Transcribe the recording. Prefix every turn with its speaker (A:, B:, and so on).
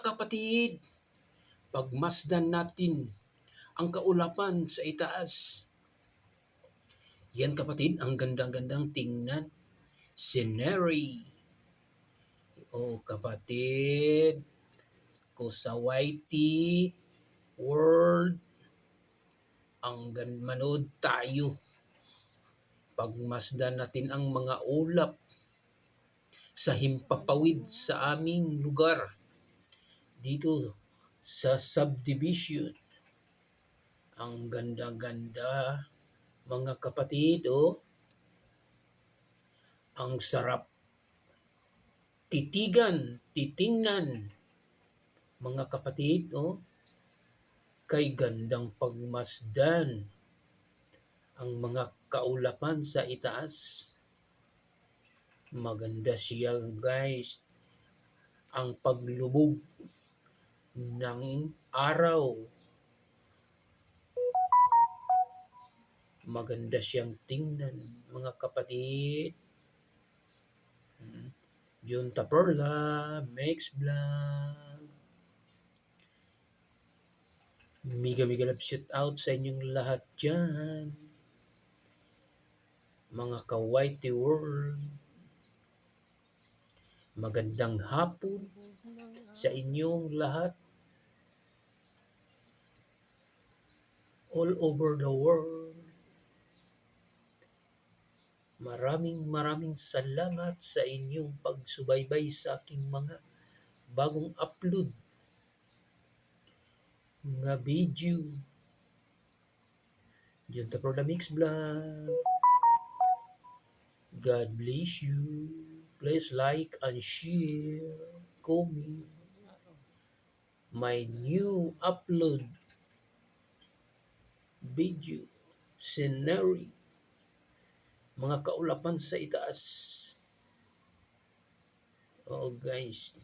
A: kapatid, pagmasdan natin ang kaulapan sa itaas. Yan kapatid, ang gandang-gandang tingnan. Scenery. O kapatid, ko sa YT World, ang manood tayo. Pagmasdan natin ang mga ulap sa himpapawid sa aming lugar dito sa subdivision. Ang ganda-ganda mga kapatid oh. Ang sarap titigan, titingnan mga kapatid oh. Kay gandang pagmasdan ang mga kaulapan sa itaas. Maganda siya guys. Ang paglubog ng araw. Maganda siyang tingnan mga kapatid. Junta Perla, Max Vlog. Miga miga love shout out sa inyong lahat dyan. Mga ka-whitey world. Magandang hapon sa inyong lahat. All over the world. Maraming maraming salamat sa inyong pagsubaybay sa aking mga bagong upload nga video. Diyan ta the mix vlog. God bless you. Please like and share, comment my new upload video scenery mga kaulapan sa itaas. Oh guys